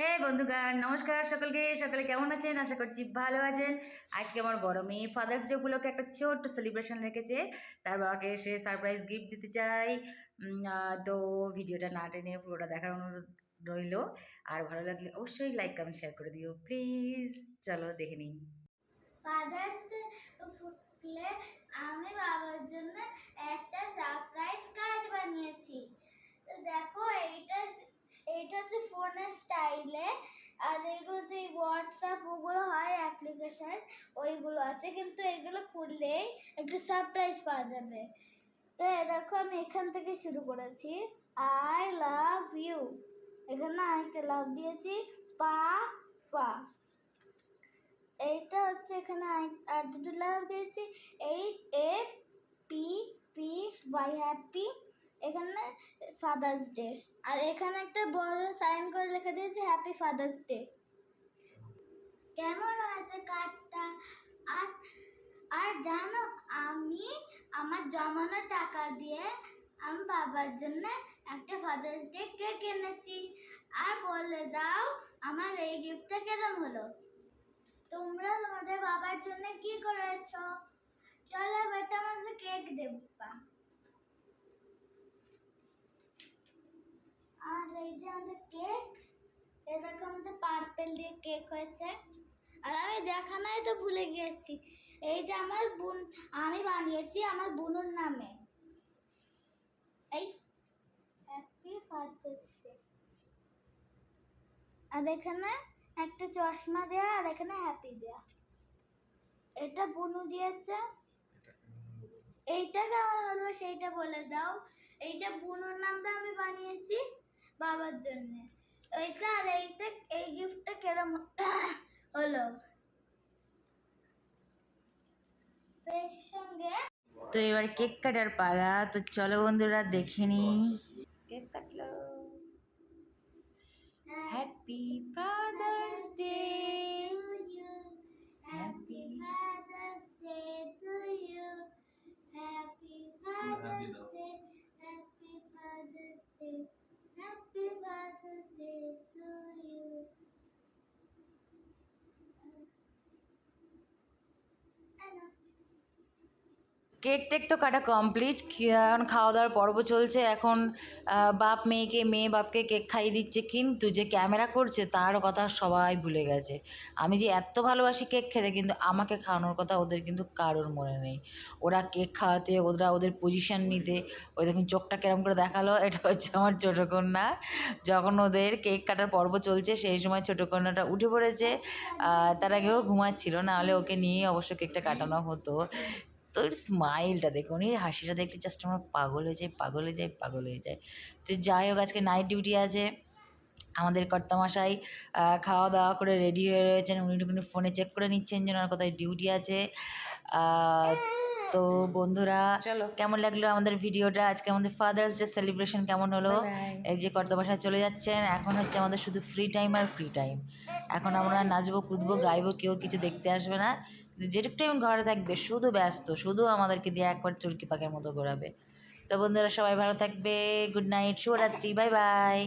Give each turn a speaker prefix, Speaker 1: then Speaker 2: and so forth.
Speaker 1: হ্যাঁ বন্ধুগণ, নমস্কার সকলকে। সকলে কেমন আছেন? আশা করছি ভালো আছেন। আজকে আমার বড় মেয়ে ফাদার্স ডে উপলক্ষে একটা ছোট্ট সেলিব্রেশন রেখেছে। তার বাবাকে সে সারপ্রাইজ গিফট দিতে চাই। তো ভিডিওটা না টেনে পুরোটা দেখার অনুরোধ রইল। আর ভালো লাগলে অবশ্যই লাইক কমেন্ট শেয়ার করে দিও। প্লিজ চলো দেখে নিন
Speaker 2: ফাদার্স আমি বাবার জন্য একটা সারপ্রাইজ কার্ড বানিয়েছি। দেখো এইটা হচ্ছে ফোনের স্টাইলে আর এগুলো যে হোয়াটসঅ্যাপ ওগুলো হয় অ্যাপ্লিকেশন ওইগুলো আছে। কিন্তু এগুলো খুললেই একটু সারপ্রাইজ পাওয়া যাবে। তো এ দেখো, আমি এখান থেকে শুরু করেছি। আই লাভ ইউ এখানে আরেকটা লাভ দিয়েছি। পা পা। এইটা হচ্ছে এখানে আর দুটো লাভ দিয়েছি। H A P P Y happy এখানে ফাদার্স ডে আর এখানে একটা বড় সাইন করে লিখে দিয়েছি হ্যাপি ফাদার্স ডে কেমন হয়েছে কার্ডটা আর আর জানো, আমি আমার জমানো টাকা দিয়ে আমি বাবার জন্য একটা ফাদার্স ডে কেক এনেছি। আর বলে দাও, আমার এই গিফটটা কেমন হলো? তোমরা তোমাদের বাবার জন্য কি করেছ? চলো বেটা আমাদের কেক দেবা আর এই যে আমাদের কেক পার্পেল দিয়ে কেক হয়েছে। আর আমি তো ভুলে গিয়েছি, এইটা আমার বোন, আমি বানিয়েছি আমার নামে। এই আর এখানে একটা চশমা দেওয়া আর এখানে হ্যাপি দেওয়া এটা বুনু দিয়েছে। এইটা কেমন হলো সেইটা বলে দাও। এইটা বুনুর নামটা আমি বানিয়েছি। বাবার জন্য। ওইটা আর এইটা এই গিফটটা কেরম হলো? তো এর সঙ্গে
Speaker 1: তো এবার কেক কাটার পালা। তো চলো বন্ধুরা দেখে নি কেক কাটলো। হ্যাপি ফাদার্স কেক টেক তো কাটা কমপ্লিট এখন খাওয়া দাওয়ার পর্ব চলছে, এখন বাপ মেয়েকে, মেয়ে বাপকে কেক খাইয়ে দিচ্ছে, কিন্তু যে ক্যামেরা করছে তার কথা সবাই ভুলে গেছে। আমি যে এত ভালোবাসি কেক খেতে, কিন্তু আমাকে খাওয়ানোর কথা ওদের কিন্তু কারোর মনে নেই। ওরা কেক খাওয়াতে, ওরা ওদের পজিশন নিতে, ওই দেখুন চোখটা কেরম করে দেখাল, এটা হচ্ছে আমার ছোটো কন্যা। যখন ওদের কেক কাটার পর্ব চলছে, সেই সময় ছোটো কন্যাটা উঠে পড়েছে। তার আগেও ঘুমাচ্ছিল নাহলে ওকে নিয়ে অবশ্য কেকটা কাটানো হতো। তো এর স্মাইলটা দেখুন এর হাসিটা দেখলে জাস্ট আমার পাগল হয়ে যায় পাগল হয়ে যায় পাগল হয়ে যায় তো যাই হোক, আজকে নাইট ডিউটি আছে। আমাদের কর্তামশাই খাওয়া দাওয়া করে রেডি হয়ে রয়েছেন। উনি ফোনে চেক করে নিচ্ছেন যেন কোথায় ডিউটি আছে। তো বন্ধুরা চলো। কেমন লাগল আমাদের ভিডিওটা? আজকে আমাদের ফাদার্স ডে সেলিব্রেশন কেমন হলো? এই যে কর্তামশাই চলে যাচ্ছেন এখন হচ্ছে আমাদের শুধু ফ্রি টাইম আর ফ্রি টাইম এখন আমরা নাচবো কুদবো গাইবো কেউ কিছু দেখতে আসবে না। যেটুকু টাইম ঘরে থাকবে শুধু ব্যস্ত শুধু আমাদেরকে দিয়ে একবার চুরকি পাকের মতো ঘোরাবে। তো বন্ধুরা সবাই ভালো থাকবে গুড নাইট শুভরাত্রি বাই বাই